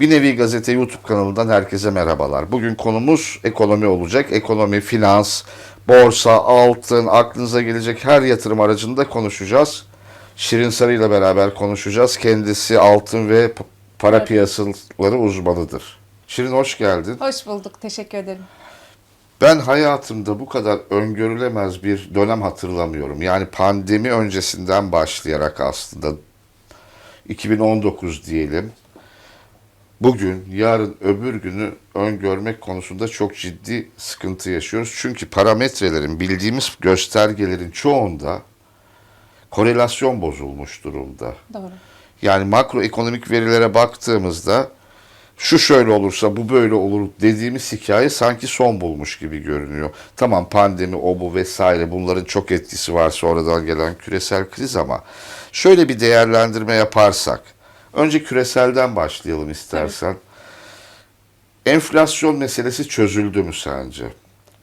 Bir Nevi Gazete YouTube kanalından herkese merhabalar. Bugün konumuz ekonomi olacak. Ekonomi, finans, borsa, altın, aklınıza gelecek her yatırım aracını da konuşacağız. Şirin Sarı ile beraber konuşacağız. Kendisi altın ve para Evet. piyasaları uzmanıdır. Şirin hoş geldin. Hoş bulduk. Teşekkür ederim. Ben hayatımda bu kadar öngörülemez bir dönem hatırlamıyorum. Yani pandemi öncesinden başlayarak aslında 2019 diyelim. Bugün, yarın, öbür günü öngörmek konusunda çok ciddi sıkıntı yaşıyoruz. Çünkü parametrelerin, bildiğimiz göstergelerin çoğunda korelasyon bozulmuş durumda. Doğru. Yani makroekonomik verilere baktığımızda şu şöyle olursa bu böyle olur dediğimiz hikaye sanki son bulmuş gibi görünüyor. Tamam pandemi o bu vesaire bunların çok etkisi var sonradan gelen küresel kriz ama şöyle bir değerlendirme yaparsak önce küreselden başlayalım istersen. Enflasyon meselesi çözüldü mü sence?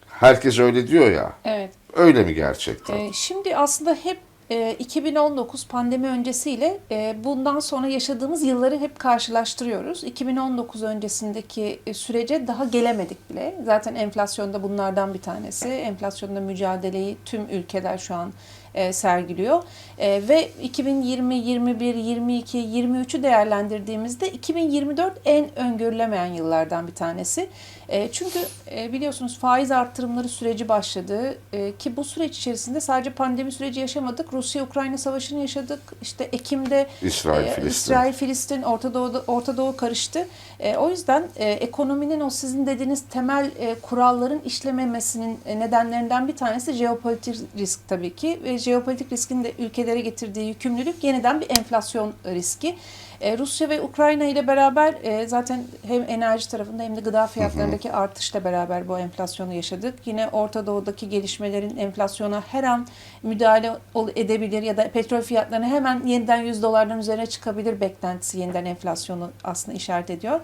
Herkes öyle diyor ya. Evet. Öyle mi gerçekten? Ee, şimdi aslında hep e, 2019 pandemi öncesiyle e, bundan sonra yaşadığımız yılları hep karşılaştırıyoruz. 2019 öncesindeki e, sürece daha gelemedik bile. Zaten enflasyonda bunlardan bir tanesi. Enflasyonda mücadeleyi tüm ülkeler şu an e, sergiliyor. E, ve 2020, 21, 22, 23'ü değerlendirdiğimizde 2024 en öngörülemeyen yıllardan bir tanesi. E, çünkü e, biliyorsunuz faiz arttırımları süreci başladı E, ki bu süreç içerisinde sadece pandemi süreci yaşamadık. Rusya-Ukrayna savaşını yaşadık. İşte Ekim'de İsrail, e, Filistin. İsrail, Filistin, Orta Doğu'da, Orta Doğu karıştı. E, o yüzden e, ekonominin o sizin dediğiniz temel e, kuralların işlememesinin e, nedenlerinden bir tanesi jeopolitik risk tabii ki. Ve jeopolitik riskin de ülkelere getirdiği yükümlülük yeniden bir enflasyon riski. E, Rusya ve Ukrayna ile beraber e, zaten hem enerji tarafında hem de gıda fiyatlarındaki artışla beraber bu enflasyonu yaşadık. Yine Orta Doğu'daki gelişmelerin enflasyona her an müdahale edebilir ya da petrol fiyatlarına hemen yeniden 100 dolardan üzerine çıkabilir beklentisi yeniden enflasyonu aslında işaret ediyor.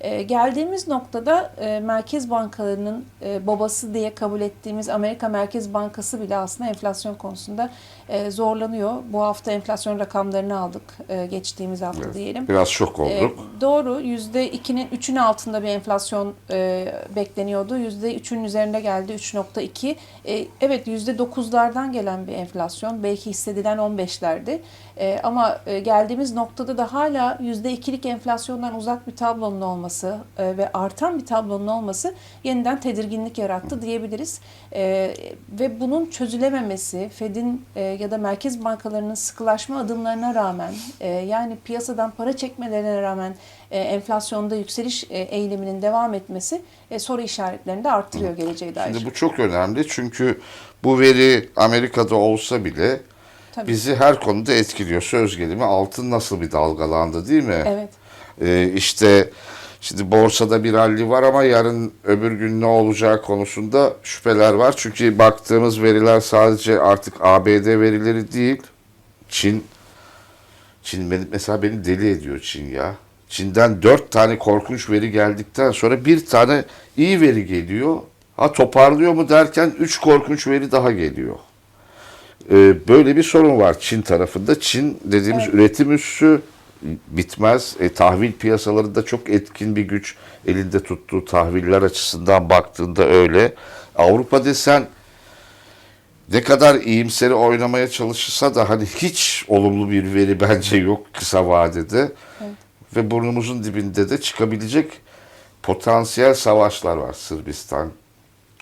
E, geldiğimiz noktada e, merkez bankalarının e, babası diye kabul ettiğimiz Amerika Merkez Bankası bile aslında enflasyon konusunda e, zorlanıyor. Bu hafta enflasyon rakamlarını aldık e, geçtiğimiz hafta Evet. diyelim. Biraz şok E, olduk. doğru. %2'nin 3'ün altında bir enflasyon e, bekleniyordu. %3'ün üzerinde geldi 3.2. E, evet %9'lardan gelen bir enflasyon. Belki hissedilen 15'lerdi. E, ama e, geldiğimiz noktada da hala %2'lik enflasyondan uzak bir tablonun olması e, ve artan bir tablonun olması yeniden tedirginlik yarattı diyebiliriz. E, ve bunun çözülememesi, Fed'in e, ya da merkez bankalarının sıkılaşma adımlarına rağmen e, yani piyasadan para çekmelerine rağmen e, enflasyonda yükseliş e, eğiliminin devam etmesi e, soru işaretlerini de arttırıyor geleceğe dair. Şimdi bu çok önemli çünkü bu veri Amerika'da olsa bile Tabii. bizi her konuda etkiliyor. Söz gelimi altın nasıl bir dalgalandı değil mi? Evet. Ee, işte şimdi borsada bir rally var ama yarın öbür gün ne olacağı konusunda şüpheler var. Çünkü baktığımız veriler sadece artık ABD verileri değil. Çin Çin beni, mesela beni deli ediyor Çin ya. Çin'den dört tane korkunç veri geldikten sonra bir tane iyi veri geliyor. Ha toparlıyor mu derken üç korkunç veri daha geliyor. Ee, böyle bir sorun var Çin tarafında. Çin dediğimiz Evet. üretim üssü bitmez. E, tahvil piyasalarında çok etkin bir güç elinde tuttuğu tahviller açısından baktığında öyle. Avrupa desen ne kadar iyimseri oynamaya çalışırsa da hani hiç olumlu bir veri bence yok kısa vadede. Evet. Ve burnumuzun dibinde de çıkabilecek potansiyel savaşlar var. Sırbistan,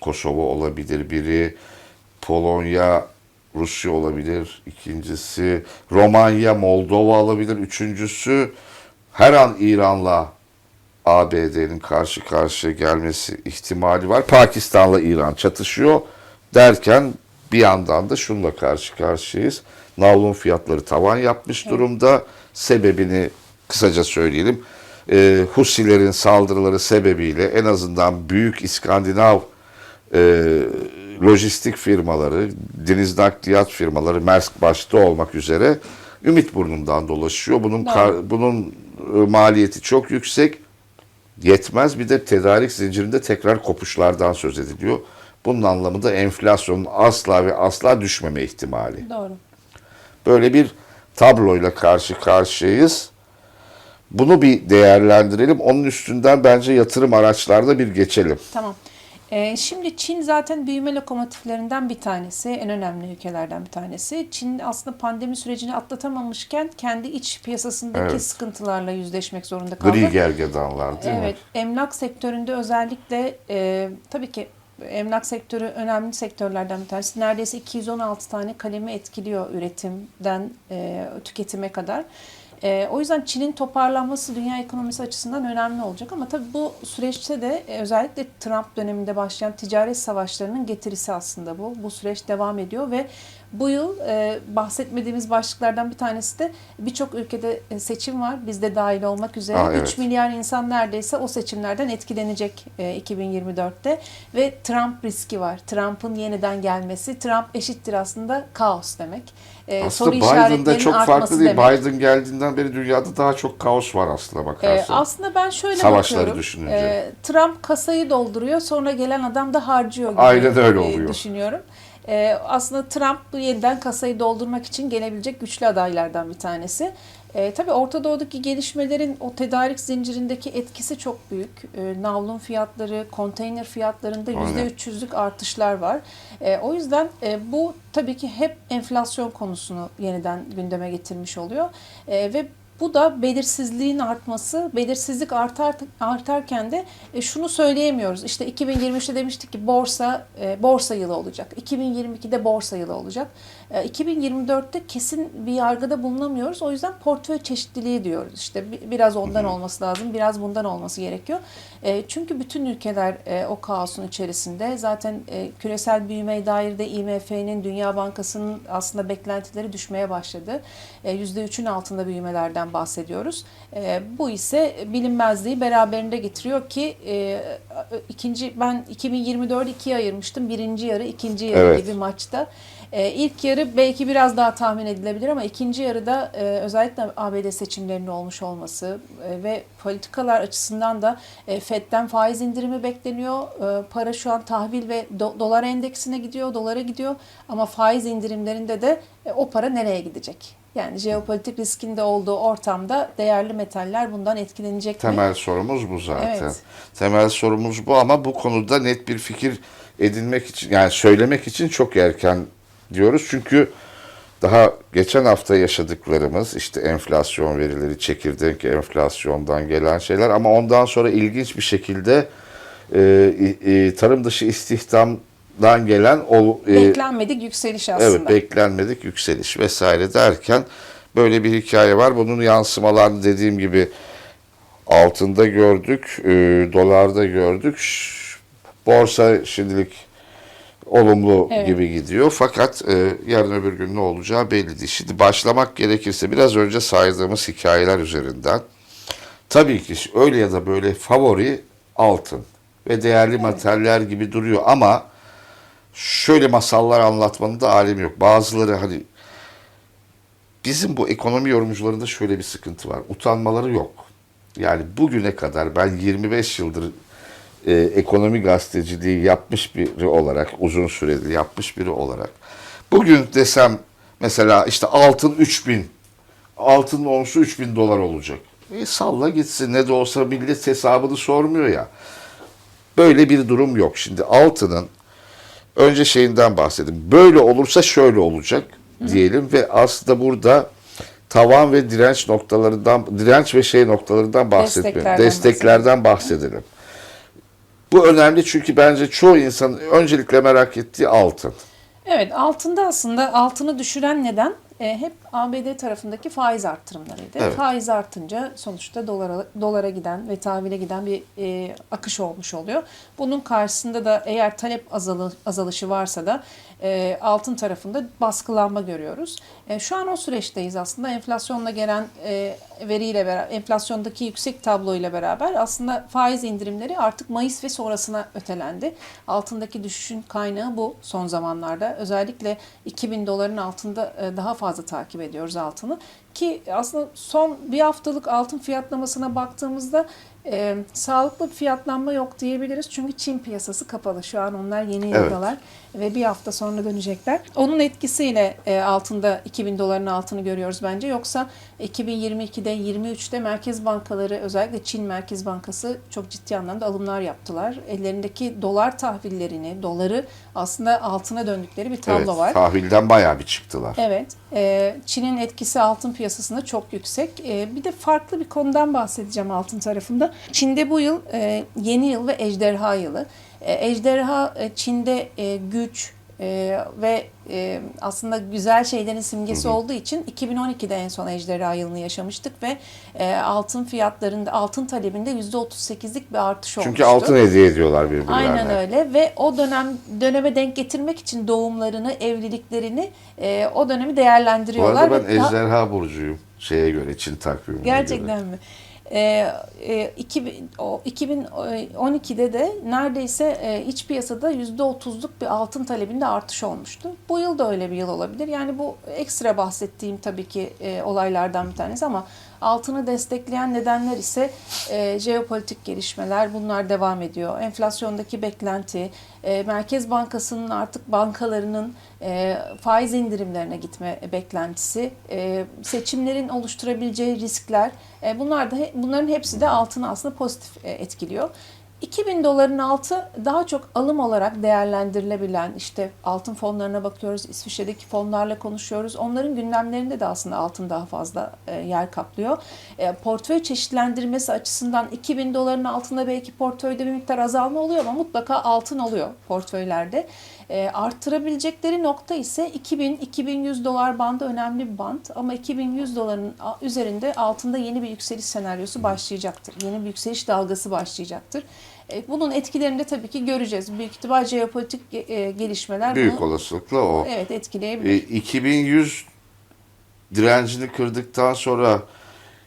Kosova olabilir biri, Polonya, Rusya olabilir ikincisi, Romanya, Moldova olabilir üçüncüsü. Her an İran'la ABD'nin karşı karşıya gelmesi ihtimali var. Pakistan'la İran çatışıyor derken bir yandan da şunla karşı karşıyayız. Navlun fiyatları tavan yapmış durumda. Sebebini kısaca söyleyelim. Ee, Husilerin saldırıları sebebiyle en azından büyük İskandinav e, lojistik firmaları, deniz nakliyat firmaları, Maersk başta olmak üzere ümit burnundan dolaşıyor. Bunun kar- bunun e, maliyeti çok yüksek. Yetmez bir de tedarik zincirinde tekrar kopuşlardan söz ediliyor. Bunun anlamı da enflasyonun asla ve asla düşmeme ihtimali. Doğru. Böyle bir tabloyla karşı karşıyayız. Bunu bir değerlendirelim. Onun üstünden bence yatırım araçlarda bir geçelim. Tamam. Ee, şimdi Çin zaten büyüme lokomotiflerinden bir tanesi, en önemli ülkelerden bir tanesi. Çin aslında pandemi sürecini atlatamamışken kendi iç piyasasındaki Evet. sıkıntılarla yüzleşmek zorunda kaldı. Gri gergedanlar değil evet, mi? emlak sektöründe özellikle e, tabii ki emlak sektörü önemli sektörlerden bir tanesi. Neredeyse 216 tane kalemi etkiliyor üretimden e, tüketime kadar. E, o yüzden Çin'in toparlanması dünya ekonomisi açısından önemli olacak ama tabii bu süreçte de e, özellikle Trump döneminde başlayan ticaret savaşlarının getirisi aslında bu. Bu süreç devam ediyor ve bu yıl e, bahsetmediğimiz başlıklardan bir tanesi de birçok ülkede e, seçim var. Bizde dahil olmak üzere. Aa, 3 evet. milyar insan neredeyse o seçimlerden etkilenecek e, 2024'te ve Trump riski var. Trump'ın yeniden gelmesi. Trump eşittir aslında kaos demek. E, Aslında soru Biden'da çok farklı değil. demek. Biden geldiğinden beri dünyada daha çok kaos var aslında Ee, bakarsan. aslında ben şöyle Savaşları bakıyorum. düşününce. Ee, Trump kasayı dolduruyor, sonra gelen adam da harcıyor gibi Aynen öyle e, oluyor. düşünüyorum. Ee, aslında Trump bu yeniden kasayı doldurmak için gelebilecek güçlü adaylardan bir tanesi. Ee, tabii Orta Doğu'daki gelişmelerin o tedarik zincirindeki etkisi çok büyük. Ee, navlun fiyatları, konteyner fiyatlarında Aynen. %300'lük artışlar var. Ee, o yüzden e, bu tabii ki hep enflasyon konusunu yeniden gündeme getirmiş oluyor. Ee, ve bu da belirsizliğin artması, belirsizlik artar artarken de e, şunu söyleyemiyoruz. İşte 2023'te demiştik ki borsa e, borsa yılı olacak. 2022'de borsa yılı olacak. E, 2024'te kesin bir yargıda bulunamıyoruz. O yüzden portföy çeşitliliği diyoruz. İşte bi- biraz ondan olması lazım, biraz bundan olması gerekiyor. E, çünkü bütün ülkeler e, o kaosun içerisinde. Zaten e, küresel büyümeye dair de IMF'nin, Dünya Bankası'nın aslında beklentileri düşmeye başladı. E, %3'ün altında büyümelerden bahsediyoruz. E, bu ise bilinmezliği beraberinde getiriyor ki e, ikinci ben 2024'ü ikiye ayırmıştım. Birinci yarı, ikinci yarı Evet. gibi maçta. E, ilk yarı belki biraz daha tahmin edilebilir ama ikinci yarıda e, özellikle ABD seçimlerinin olmuş olması e, ve politikalar açısından da e, Fed'den faiz indirimi bekleniyor. E, para şu an tahvil ve do- dolar endeksine gidiyor, dolara gidiyor ama faiz indirimlerinde de e, o para nereye gidecek? Yani jeopolitik riskin de olduğu ortamda değerli metaller bundan etkilenecek mi? Temel sorumuz bu zaten. Evet. Temel sorumuz bu ama bu konuda net bir fikir edinmek için yani söylemek için çok erken diyoruz. Çünkü daha geçen hafta yaşadıklarımız işte enflasyon verileri, çekirdek enflasyondan gelen şeyler ama ondan sonra ilginç bir şekilde e, e, tarım dışı istihdamdan gelen o e, Beklenmedik yükseliş aslında. Evet beklenmedik yükseliş vesaire derken böyle bir hikaye var. Bunun yansımalarını dediğim gibi altında gördük, e, dolarda gördük. Borsa şimdilik olumlu Evet. gibi gidiyor. Fakat e, yarın öbür gün ne olacağı belli değil. Şimdi başlamak gerekirse biraz önce saydığımız hikayeler üzerinden tabii ki öyle ya da böyle favori altın ve değerli materyaller gibi duruyor ama şöyle masallar anlatmanın da alemi yok. Bazıları hani bizim bu ekonomi yorumcularında şöyle bir sıkıntı var. Utanmaları yok. Yani bugüne kadar ben 25 yıldır e, ekonomi gazeteciliği yapmış biri olarak, uzun süredir yapmış biri olarak. Bugün desem mesela işte altın 3000, altın onsu 3000 dolar olacak. E salla gitsin ne de olsa millet hesabını sormuyor ya. Böyle bir durum yok. Şimdi altının önce şeyinden bahsedeyim. Böyle olursa şöyle olacak diyelim ve aslında burada tavan ve direnç noktalarından direnç ve şey noktalarından bahsetmiyorum. Desteklerden Desteklerden bahsedelim. Bu önemli çünkü bence çoğu insanın öncelikle merak ettiği altın. Evet altında aslında altını düşüren neden e, hep ABD tarafındaki faiz arttırımlarıydı. Evet. Faiz artınca sonuçta dolara, dolara giden ve tahvile giden bir e, akış olmuş oluyor. Bunun karşısında da eğer talep azalı, azalışı varsa da e, altın tarafında baskılanma görüyoruz. E, şu an o süreçteyiz aslında enflasyonla gelen e, veriyle beraber, enflasyondaki yüksek tabloyla beraber aslında faiz indirimleri artık Mayıs ve sonrasına ötelendi. Altındaki düşüşün kaynağı bu son zamanlarda. Özellikle 2000 doların altında e, daha fazla takip ediyoruz altını. Ki aslında son bir haftalık altın fiyatlamasına baktığımızda e, sağlıklı bir fiyatlanma yok diyebiliriz. Çünkü Çin piyasası kapalı. Şu an onlar yeni Evet. yıldalar ve bir hafta sonra dönecekler. Onun etkisiyle e, altında 2000 doların altını görüyoruz bence. Yoksa 2022'de 23'te merkez bankaları özellikle Çin Merkez Bankası çok ciddi anlamda alımlar yaptılar. Ellerindeki dolar tahvillerini, doları aslında altına döndükleri bir tablo evet, var. tahvilden bayağı bir çıktılar. Evet, e, Çin'in etkisi altın piyasasında çok yüksek. E, bir de farklı bir konudan bahsedeceğim altın tarafında. Çin'de bu yıl e, yeni yıl ve ejderha yılı. E, ejderha e, Çin'de e, güç e, ve e, aslında güzel şeylerin simgesi olduğu için 2012'de en son ejderha yılını yaşamıştık ve e, altın fiyatlarında, altın talebinde %38'lik bir artış olmuştu. Çünkü altın hediye ediyorlar birbirlerine. Aynen öyle ve o dönem döneme denk getirmek için doğumlarını, evliliklerini e, o dönemi Bu değerlendiriyorlar. arada ben daha- ejderha burcuyum. Şeye göre, Çin takvimine göre. Gerçekten mi? Ee, e, 2000, o 2012'de de neredeyse e, iç piyasada %30'luk bir altın talebinde artış olmuştu. Bu yıl da öyle bir yıl olabilir. Yani bu ekstra bahsettiğim tabii ki e, olaylardan bir tanesi ama altını destekleyen nedenler ise e, jeopolitik gelişmeler bunlar devam ediyor. Enflasyondaki beklenti, e, Merkez Bankası'nın artık bankalarının e, faiz indirimlerine gitme beklentisi, e, seçimlerin oluşturabileceği riskler, e, bunlar da bunların hepsi de altını aslında pozitif e, etkiliyor. 2000 doların altı daha çok alım olarak değerlendirilebilen işte altın fonlarına bakıyoruz, İsviçre'deki fonlarla konuşuyoruz. Onların gündemlerinde de aslında altın daha fazla e, yer kaplıyor. E, portföy çeşitlendirmesi açısından 2000 doların altında belki portföyde bir miktar azalma oluyor ama mutlaka altın oluyor portföylerde. E, arttırabilecekleri nokta ise 2000-2100 dolar bandı önemli bir band ama 2100 doların üzerinde altında yeni bir yükseliş senaryosu başlayacaktır. Yeni bir yükseliş dalgası başlayacaktır. E, bunun etkilerini de tabii ki göreceğiz. Büyük ihtimal jeopolitik e, gelişmeler Büyük bunu olasılıkla o. evet etkileyebilir. E, 2100 direncini kırdıktan sonra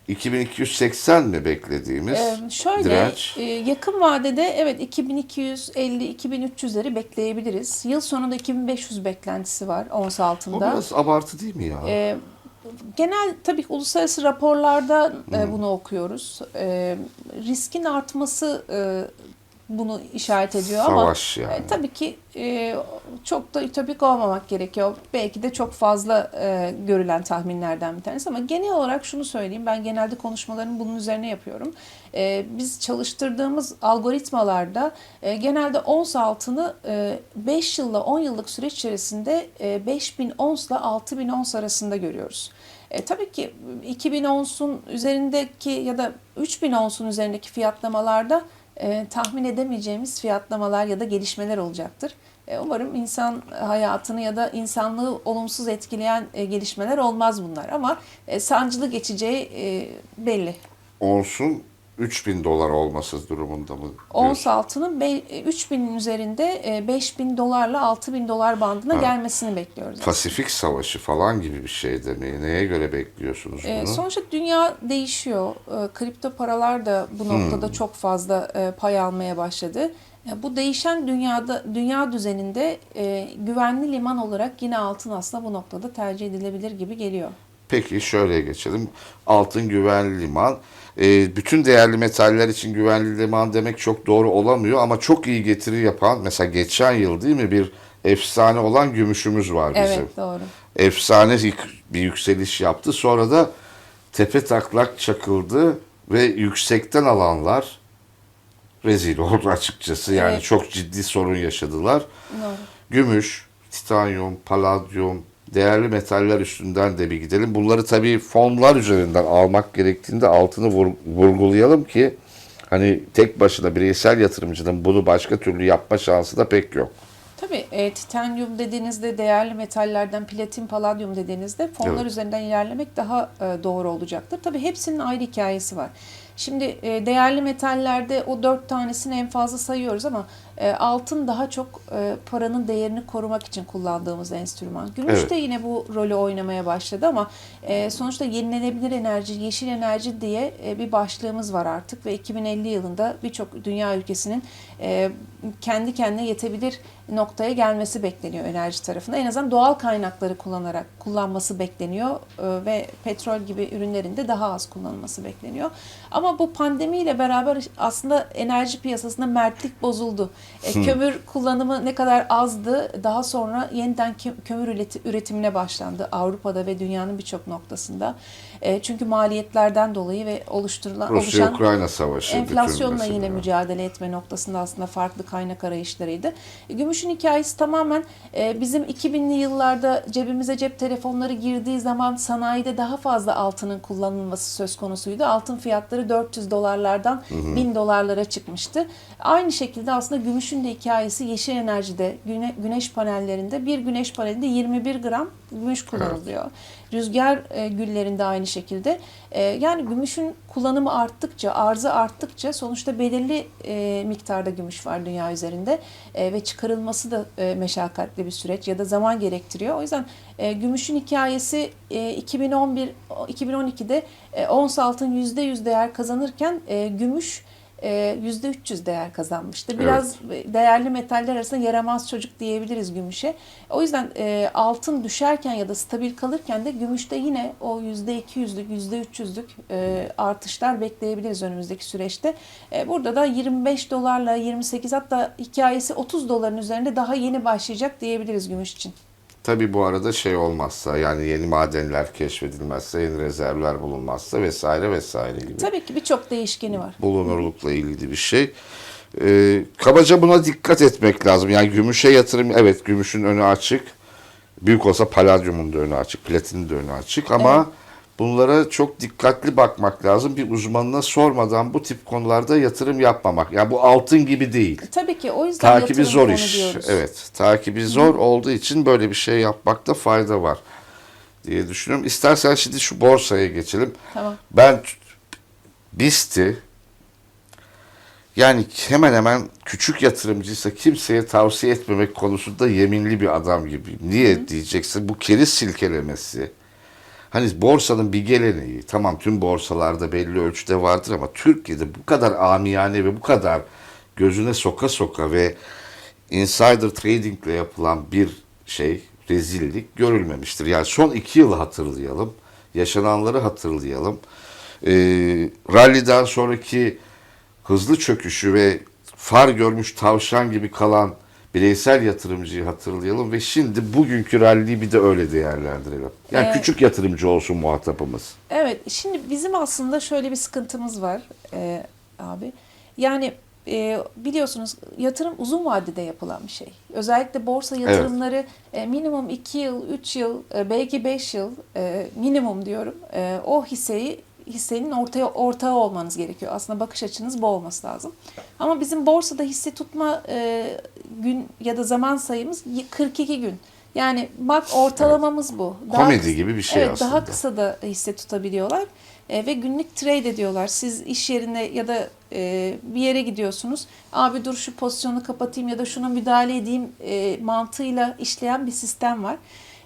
2280 mi beklediğimiz Ee, şöyle direnç? e, yakın vadede evet 2250-2300'leri bekleyebiliriz. Yıl sonunda 2500 beklentisi var ons O altında. biraz abartı değil mi ya? Ee, genel tabii uluslararası raporlarda e, bunu okuyoruz. Ee, riskin artması e, bunu işaret ediyor ama Savaş yani. e, tabii ki e, çok da ütopik olmamak gerekiyor. Belki de çok fazla e, görülen tahminlerden bir tanesi ama genel olarak şunu söyleyeyim. Ben genelde konuşmalarımı bunun üzerine yapıyorum. E, biz çalıştırdığımız algoritmalarda e, genelde ons altını e, 5 yılla 10 yıllık süreç içerisinde e, 5000 onsla 6000 ons arasında görüyoruz. E, tabii ki 2000 onsun üzerindeki ya da 3000 onsun üzerindeki fiyatlamalarda e, tahmin edemeyeceğimiz fiyatlamalar ya da gelişmeler olacaktır. E, umarım insan hayatını ya da insanlığı olumsuz etkileyen e, gelişmeler olmaz bunlar ama e, sancılı geçeceği e, belli. Onsun 3000 dolar olması durumunda mı? Ons altının be- e, 3000'in üzerinde e, 5000 dolarla 6000 dolar bandına Ha. gelmesini bekliyoruz. Pasifik Savaşı falan gibi bir şey demeyi. Neye göre bekliyorsunuz bunu? E, sonuçta dünya değişiyor. E, kripto paralar da bu noktada çok fazla e, pay almaya başladı. E, bu değişen dünyada dünya düzeninde e, güvenli liman olarak yine altın aslında bu noktada tercih edilebilir gibi geliyor. Peki şöyle geçelim. Altın güvenli liman. Ee, bütün değerli metaller için güvenli liman demek çok doğru olamıyor ama çok iyi getiri yapan mesela geçen yıl değil mi bir efsane olan gümüşümüz var bizim. Evet doğru. Efsane bir yükseliş yaptı. Sonra da tepe taklak çakıldı ve yüksekten alanlar rezil oldu açıkçası. Yani Evet. çok ciddi sorun yaşadılar. Doğru. Gümüş, titanyum, paladyum, değerli metaller üstünden de bir gidelim. Bunları tabii fonlar üzerinden almak gerektiğinde altını vur- vurgulayalım ki hani tek başına bireysel yatırımcının bunu başka türlü yapma şansı da pek yok. Tabii e, titanyum dediğinizde değerli metallerden platin, paladyum dediğinizde fonlar Evet. üzerinden ilerlemek daha e, doğru olacaktır. Tabii hepsinin ayrı hikayesi var. Şimdi e, değerli metallerde o dört tanesini en fazla sayıyoruz ama e, altın daha çok e, paranın değerini korumak için kullandığımız enstrüman. Gümüş Evet. de yine bu rolü oynamaya başladı ama sonuçta yenilenebilir enerji, yeşil enerji diye bir başlığımız var artık ve 2050 yılında birçok dünya ülkesinin kendi kendine yetebilir noktaya gelmesi bekleniyor enerji tarafında. En azından doğal kaynakları kullanarak kullanması bekleniyor e, ve petrol gibi ürünlerin de daha az kullanılması bekleniyor. Ama bu pandemiyle beraber aslında enerji piyasasında mertlik bozuldu. E, kömür kullanımı ne kadar azdı daha sonra yeniden kö- kömür üreti- üretimine başlandı Avrupa'da ve dünyanın birçok noktasında. E, çünkü maliyetlerden dolayı ve oluşturulan oluşan Rusya-Ukrayna savaşı. enflasyonla yine mesele. mücadele etme noktasında aslında farklı kaynak arayışlarıydı. E, Gümüşün hikayesi tamamen e, bizim 2000'li yıllarda cebimize cep telefonları girdiği zaman sanayide daha fazla altının kullanılması söz konusuydu. Altın fiyatları 400 dolarlardan 1000 dolarlara çıkmıştı. Aynı şekilde aslında gümüşün de hikayesi yeşil enerjide, güne- güneş panellerinde bir güneş panelinde 21 gram gümüş kullanılıyor. Rüzgar e, güllerinde aynı şekilde. E, yani gümüşün kullanımı arttıkça, arzı arttıkça sonuçta belirli e, miktarda gümüş var dünya üzerinde E, ve çıkarılması da meşakkatli bir süreç ya da zaman gerektiriyor. O yüzden gümüşün hikayesi e, 2011 2012'de e, ons altın %100 değer kazanırken e, gümüş %300 değer kazanmıştı. Biraz değerli metaller arasında yaramaz çocuk diyebiliriz gümüşe. O yüzden e, altın düşerken ya da stabil kalırken de gümüşte yine o %200'lük, %300'lük e, artışlar bekleyebiliriz önümüzdeki süreçte. E, burada da 25 dolarla 28 hatta hikayesi 30 doların üzerinde daha yeni başlayacak diyebiliriz gümüş için. Tabii bu arada şey olmazsa yani yeni madenler keşfedilmezse, yeni rezervler bulunmazsa vesaire vesaire gibi. Tabii ki birçok değişkeni var. bulunurlukla ilgili bir şey. Ee, kabaca buna dikkat etmek lazım. Yani gümüşe yatırım, evet gümüşün önü açık. Büyük olsa paladyumun da önü açık, platinin de önü açık ama bunlara çok dikkatli bakmak lazım. Bir uzmanına sormadan bu tip konularda yatırım yapmamak. Yani bu altın gibi değil. Tabii ki o yüzden Takibi zor iş. diyoruz. Evet, takibi zor olduğu için böyle bir şey yapmakta fayda var diye düşünüyorum. İstersen şimdi şu borsaya geçelim. Tamam. Ben BIST'i yani hemen hemen küçük yatırımcıysa kimseye tavsiye etmemek konusunda yeminli bir adam gibiyim. Niye diyeceksin? Bu keriz silkelemesi. Hani borsanın bir geleneği. Tamam tüm borsalarda belli ölçüde vardır ama Türkiye'de bu kadar amiyane ve bu kadar gözüne soka soka ve insider trading ile yapılan bir şey, rezillik görülmemiştir. Yani son iki yılı hatırlayalım. Yaşananları hatırlayalım. Ee, rally'den sonraki hızlı çöküşü ve far görmüş tavşan gibi kalan bireysel yatırımcıyı hatırlayalım ve şimdi bugünkü rally'yi bir de öyle değerlendirelim. Yani Evet. küçük yatırımcı olsun muhatapımız. Evet, şimdi bizim aslında şöyle bir sıkıntımız var e, abi. Yani e, biliyorsunuz yatırım uzun vadede yapılan bir şey. Özellikle borsa yatırımları e, minimum 2 yıl, 3 yıl, e, belki 5 yıl e, minimum diyorum. E, o hisseyi hissenin ortaya ortağı olmanız gerekiyor. Aslında bakış açınız bu olması lazım. Ama bizim borsada hisse tutma e, gün ya da zaman sayımız y- 42 gün. Yani bak ortalamamız bu. Komedi kısa- gibi bir şey evet, aslında. Daha kısa da hisse tutabiliyorlar. E, ve günlük trade ediyorlar. Siz iş yerine ya da e, bir yere gidiyorsunuz. Abi dur şu pozisyonu kapatayım ya da şuna müdahale edeyim e, mantığıyla işleyen bir sistem var.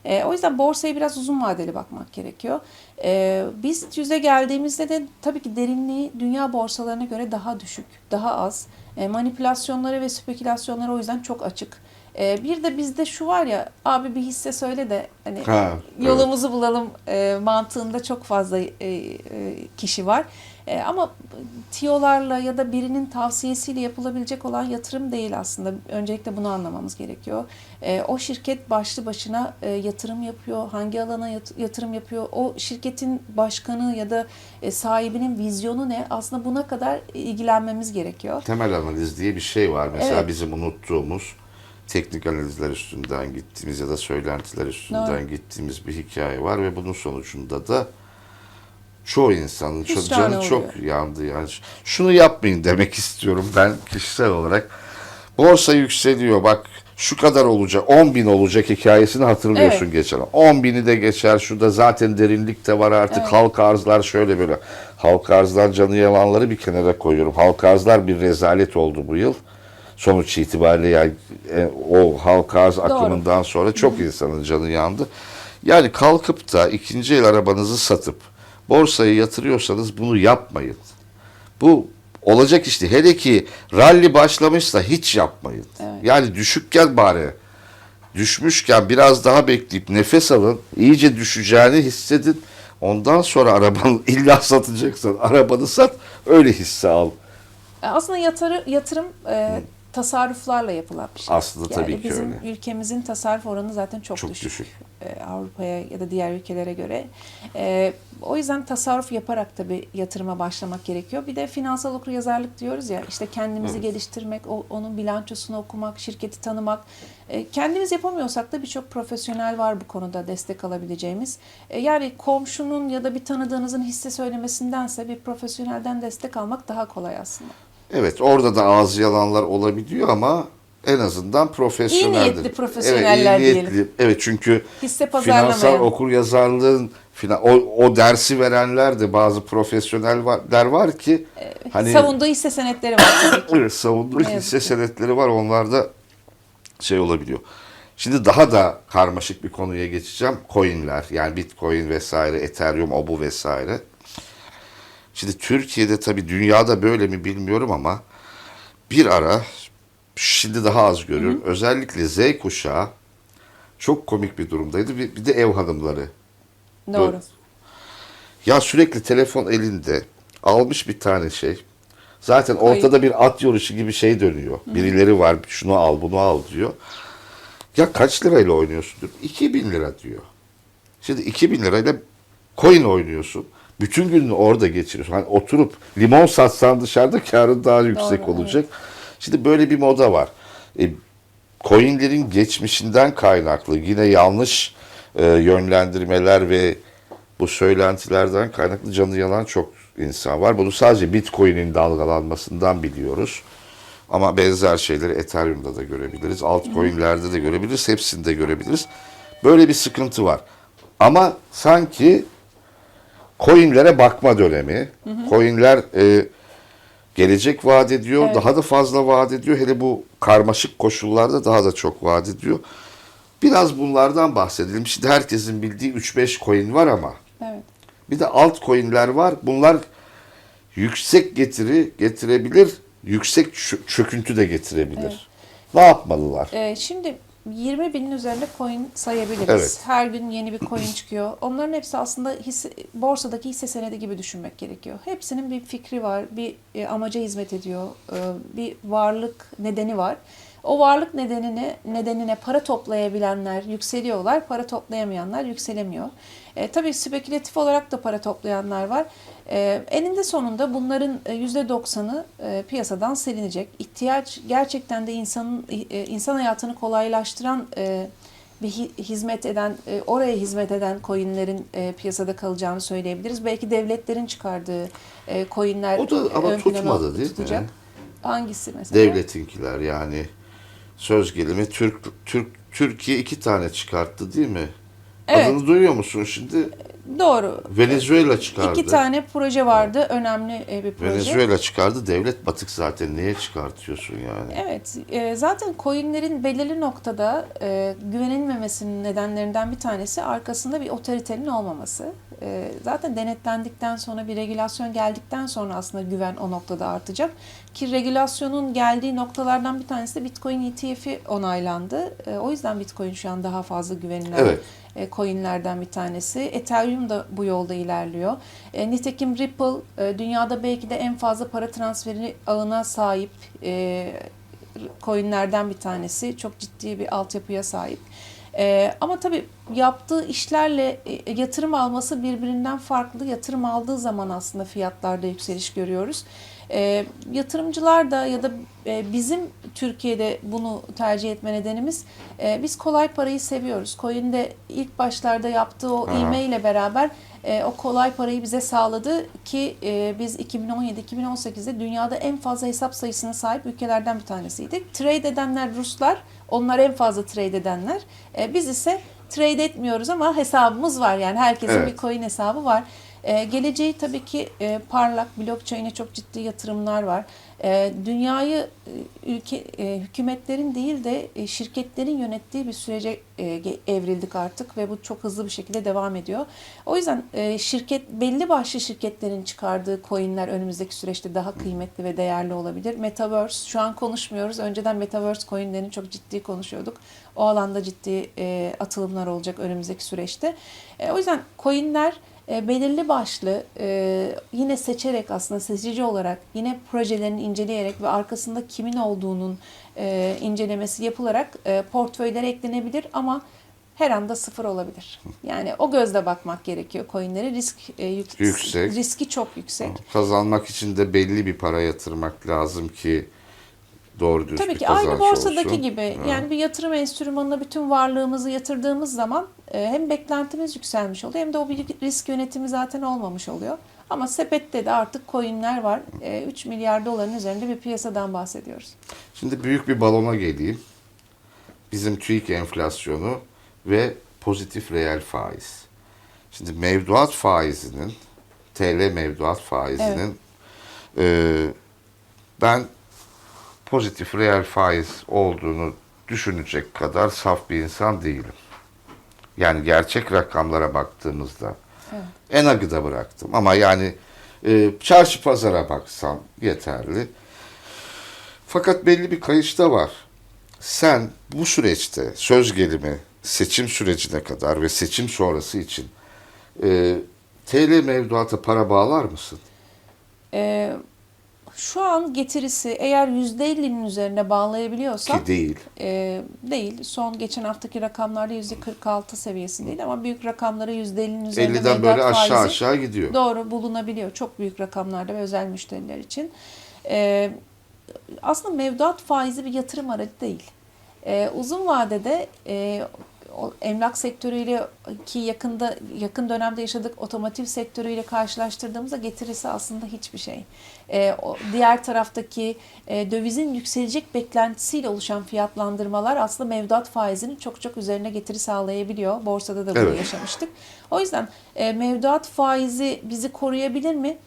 E, o yüzden borsaya biraz uzun vadeli bakmak gerekiyor. E, biz yüze geldiğimizde de tabii ki derinliği dünya borsalarına göre daha düşük, daha az. E, manipülasyonlara ve spekülasyonlara o yüzden çok açık. E, bir de bizde şu var ya abi bir hisse söyle de hani Ha, evet. yolumuzu bulalım e, mantığında çok fazla e, e, kişi var. E, ama tiyolarla ya da birinin tavsiyesiyle yapılabilecek olan yatırım değil aslında. Öncelikle bunu anlamamız gerekiyor. E, o şirket başlı başına e, yatırım yapıyor. Hangi alana yat- yatırım yapıyor? O şirketin başkanı ya da e, sahibinin vizyonu ne? Aslında buna kadar ilgilenmemiz gerekiyor. Temel analiz diye bir şey var. Mesela Evet. bizim unuttuğumuz teknik analizler üstünden gittiğimiz ya da söylentiler üstünden Doğru. gittiğimiz bir hikaye var ve bunun sonucunda da çoğu insanın çok, Hüsran canı oluyor. çok yandı yani. Şunu yapmayın demek istiyorum ben kişisel olarak. Borsa yükseliyor bak şu kadar olacak 10 bin olacak hikayesini hatırlıyorsun Evet. geçen. 10 bini de geçer şurada zaten derinlik de var artık Evet. halk arzlar şöyle böyle. Halk arzdan canı yalanları bir kenara koyuyorum. Halk arzlar bir rezalet oldu bu yıl. Sonuç itibariyle yani e, o halk arz akımından sonra çok insanın canı yandı. Yani kalkıp da ikinci el arabanızı satıp borsaya yatırıyorsanız bunu yapmayın. Bu olacak işte. Hele ki rally başlamışsa hiç yapmayın. Evet. Yani düşükken bari düşmüşken biraz daha bekleyip nefes alın. iyice düşeceğini hissedin. Ondan sonra arabanı illa satacaksan arabanı sat öyle hisse al. E, Aslında yatırı, yatırım e, tasarruflarla yapılan bir şey. Aslında tabii ki bizim öyle. ülkemizin tasarruf oranı zaten çok, Çok düşük. düşük. E, Avrupa'ya ya da diğer ülkelere göre. E, o yüzden tasarruf yaparak tabii yatırıma başlamak gerekiyor. Bir de finansal okuryazarlık diyoruz ya işte kendimizi Evet. geliştirmek, o, onun bilançosunu okumak, şirketi tanımak. E, kendimiz yapamıyorsak da birçok profesyonel var bu konuda destek alabileceğimiz. E, yani komşunun ya da bir tanıdığınızın hisse söylemesindense bir profesyonelden destek almak daha kolay aslında. Evet orada da ağzı yalanlar olabiliyor ama en azından profesyoneldir. İyi niyetli profesyoneller evet, iyi diyelim. niyetli. Evet çünkü Hisse finansal okur yazarlığın o, o dersi verenler de bazı profesyoneller var ki hani Savunduğu hisse senetleri var. Evet, savunduğu hisse senetleri var. Onlarda şey olabiliyor. Şimdi daha da karmaşık bir konuya geçeceğim. Coinler yani Bitcoin vesaire, Ethereum, o bu vesaire. Şimdi Türkiye'de tabii dünyada böyle mi bilmiyorum ama bir ara şimdi daha az görüyorum. Özellikle Z kuşağı çok komik bir durumdaydı. Bir, bir de ev hanımları. Doğru. Ya sürekli telefon elinde almış bir tane şey. Zaten ortada bir at yarışı gibi şey dönüyor. Birileri var şunu al bunu al diyor. Ya kaç lirayla oynuyorsun diyor. 2000 lira diyor. Şimdi 2000 lirayla coin oynuyorsun. Bütün gününü orada geçiriyorsun. Hani oturup limon satsan dışarıda karın daha yüksek Doğru, olacak. Şimdi böyle bir moda var. E, coinlerin geçmişinden kaynaklı yine yanlış e, yönlendirmeler ve bu söylentilerden kaynaklı canı yanan çok insan var. Bunu sadece Bitcoin'in dalgalanmasından biliyoruz. Ama benzer şeyleri Ethereum'da da görebiliriz. Altcoin'lerde de görebiliriz. Hepsinde görebiliriz. Böyle bir sıkıntı var. Ama sanki coinlere bakma dönemi. Coinler e, gelecek vaat ediyor. Evet. Daha da fazla vaat ediyor. Hele bu karmaşık koşullarda daha da çok vaat ediyor. Biraz bunlardan bahsedelim. Şimdi herkesin bildiği 3-5 coin var ama Evet. bir de altcoin'ler var. Bunlar yüksek getiri getirebilir, yüksek çö- çöküntü de getirebilir. Evet. Ne yapmalılar? Ee, şimdi 20 binin üzerinde coin sayabiliriz. Evet. Her gün yeni bir coin çıkıyor. Onların hepsi aslında hisse, borsadaki hisse senedi gibi düşünmek gerekiyor. Hepsinin bir fikri var, bir e, amaca hizmet ediyor, e, bir varlık nedeni var. O varlık nedenine nedeniyle para toplayabilenler yükseliyorlar, para toplayamayanlar yükselemiyor. E, tabii spekülatif olarak da para toplayanlar var. E, eninde sonunda bunların e, %90'ı e, piyasadan silinecek. İhtiyaç gerçekten de insanın e, insan hayatını kolaylaştıran e, bir hi- hizmet eden, e, oraya hizmet eden coinlerin e, piyasada kalacağını söyleyebiliriz. Belki devletlerin çıkardığı e, coinler O da ama tutmadı değil mi? tutacak. Hangisi mesela? Devletinkiler yani söz gelimi Türk Türk Türkiye iki tane çıkarttı değil mi? Evet. Adını duyuyor musun şimdi? Doğru. Venezuela çıkardı. İki tane proje vardı. Önemli e, bir proje. Venezuela çıkardı. Devlet batık zaten. Niye çıkartıyorsun yani? Evet, e, zaten coinlerin belirli noktada e, güvenilmemesinin nedenlerinden bir tanesi arkasında bir otoritenin olmaması. Zaten denetlendikten sonra bir regülasyon geldikten sonra aslında güven o noktada artacak. Ki regülasyonun geldiği noktalardan bir tanesi de Bitcoin ETF'i onaylandı. E, o yüzden Bitcoin şu an daha fazla güvenilen Evet. e, coinlerden bir tanesi. Ethereum da bu yolda ilerliyor. E, nitekim Ripple e, dünyada belki de en fazla para transferi ağına sahip e, coinlerden bir tanesi. Çok ciddi bir altyapıya sahip. E, ama tabii yaptığı işlerle e, yatırım alması birbirinden farklı. Yatırım aldığı zaman aslında fiyatlarda yükseliş görüyoruz. E, yatırımcılar da ya da e, bizim Türkiye'de bunu tercih etme nedenimiz e, biz kolay parayı seviyoruz. Coin'de ilk başlarda yaptığı o ivme ile beraber e, o kolay parayı bize sağladı ki e, biz 2017-2018'de dünyada en fazla hesap sayısına sahip ülkelerden bir tanesiydik. Trade edenler Ruslar, onlar en fazla trade edenler. E, biz ise trade etmiyoruz ama hesabımız var yani herkesin Evet. bir coin hesabı var. E, geleceği tabii ki e, parlak, blockchain'e çok ciddi yatırımlar var. E, dünyayı ülke e, hükümetlerin değil de e, şirketlerin yönettiği bir sürece e, evrildik artık ve bu çok hızlı bir şekilde devam ediyor. O yüzden e, şirket belli başlı şirketlerin çıkardığı coinler önümüzdeki süreçte daha kıymetli ve değerli olabilir. Metaverse şu an konuşmuyoruz. Önceden Metaverse coinlerini çok ciddi konuşuyorduk. O alanda ciddi e, atılımlar olacak önümüzdeki süreçte. E, o yüzden coinler e, belirli başlı e, yine seçerek aslında seçici olarak yine projelerini inceleyerek ve arkasında kimin olduğunun e, incelemesi yapılarak e, portföylere eklenebilir ama her anda sıfır olabilir. Yani o gözle bakmak gerekiyor coinlere. Risk e, yük- Yüksek. Riski çok yüksek. Kazanmak için de belli bir para yatırmak lazım ki doğru düz Tabii bir ki aynı borsadaki olsun. gibi yani bir yatırım enstrümanına bütün varlığımızı yatırdığımız zaman e, hem beklentimiz yükselmiş oluyor hem de o bir risk yönetimi zaten olmamış oluyor. Ama sepette de artık coinler var. E, 3 milyar doların üzerinde bir piyasadan bahsediyoruz. Şimdi büyük bir balona geleyim. Bizim TÜİK enflasyonu ve pozitif reel faiz. Şimdi mevduat faizinin, TL mevduat faizinin e, ben pozitif reel faiz olduğunu düşünecek kadar saf bir insan değilim. Yani gerçek rakamlara baktığımızda Evet. en agıda bıraktım. Ama yani e, çarşı pazara baksam yeterli. Fakat belli bir kayış da var. Sen bu süreçte söz gelimi seçim sürecine kadar ve seçim sonrası için e, TL mevduata para bağlar mısın? E, şu an getirisi eğer %50'nin üzerine bağlayabiliyorsak Ki değil. e, değil. Son geçen haftaki rakamlarda %46 seviyesi değil ama büyük rakamları %50'nin üzerinde 50'den mevduat böyle aşağı aşağı gidiyor. Doğru bulunabiliyor. Çok büyük rakamlarda ve özel müşteriler için. Ee, aslında mevduat faizi bir yatırım aracı değil. Ee, uzun vadede e, o emlak sektörüyle ki yakında yakın dönemde yaşadık otomotiv sektörüyle karşılaştırdığımızda getirisi aslında hiçbir şey. O diğer taraftaki e, dövizin yükselecek beklentisiyle oluşan fiyatlandırmalar aslında mevduat faizinin çok çok üzerine getiri sağlayabiliyor. Borsada da bunu Evet. yaşamıştık. O yüzden e, mevduat faizi bizi koruyabilir mi?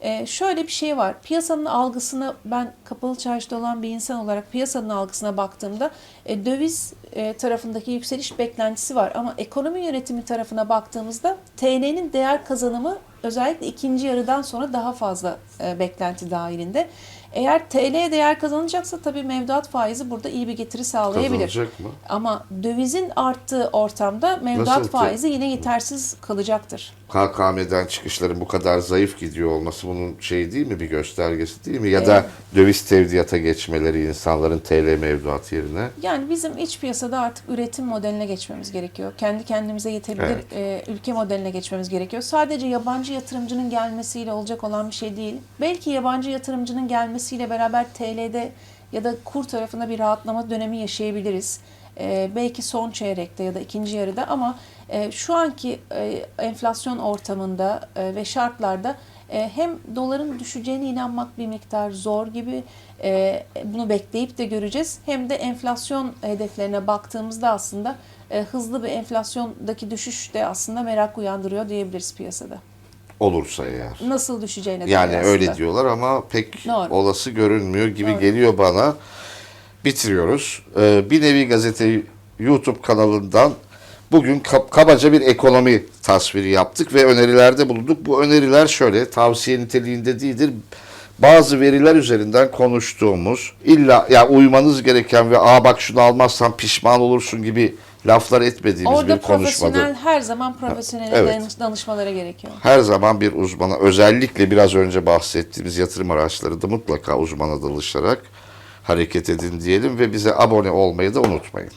E, şöyle bir şey var. Piyasanın algısını ben kapalı çarşıda olan bir insan olarak piyasanın algısına baktığımda e, döviz e, tarafındaki yükseliş beklentisi var. Ama ekonomi yönetimi tarafına baktığımızda TL'nin değer kazanımı özellikle ikinci yarıdan sonra daha fazla e, beklenti dahilinde. Eğer TL değer kazanacaksa tabii mevduat faizi burada iyi bir getiri sağlayabilir. Kazanacak mı? Ama dövizin arttığı ortamda mevduat Nasıl ki? faizi yine yetersiz kalacaktır. KKM'den çıkışların bu kadar zayıf gidiyor olması bunun şey değil mi bir göstergesi değil mi? Ya da döviz tevdiyata geçmeleri insanların TL mevduat yerine. Yani bizim iç piyasada artık üretim modeline geçmemiz gerekiyor. Kendi kendimize yetebilir e, ülke modeline geçmemiz gerekiyor. Sadece yabancı yatırımcının gelmesiyle olacak olan bir şey değil. Belki yabancı yatırımcının gelmesiyle beraber TL'de ya da kur tarafında bir rahatlama dönemi yaşayabiliriz. E, belki son çeyrekte ya da ikinci yarıda ama e, şu anki e, enflasyon ortamında e, ve şartlarda e, hem doların düşeceğine inanmak bir miktar zor gibi e, bunu bekleyip de göreceğiz. Hem de enflasyon hedeflerine baktığımızda aslında e, hızlı bir enflasyondaki düşüş de aslında merak uyandırıyor diyebiliriz piyasada. Olursa eğer. Nasıl düşeceğine Yani dair öyle aslında. diyorlar ama pek Doğru. olası görünmüyor gibi Doğru. geliyor bana. Bitiriyoruz. Ee, bir nevi gazete YouTube kanalından bugün kab- kabaca bir ekonomi tasviri yaptık ve önerilerde bulunduk. Bu öneriler şöyle tavsiye niteliğinde değildir. Bazı veriler üzerinden konuştuğumuz illa ya uymanız gereken ve aa bak şunu almazsan pişman olursun gibi laflar etmediğimiz Orada bir konuşmadır. profesyonel her zaman profesyonel Evet. danış- danışmalara gerekiyor. Her zaman bir uzmana özellikle biraz önce bahsettiğimiz yatırım araçları da mutlaka uzmana danışarak hareket edin diyelim ve bize abone olmayı da unutmayın.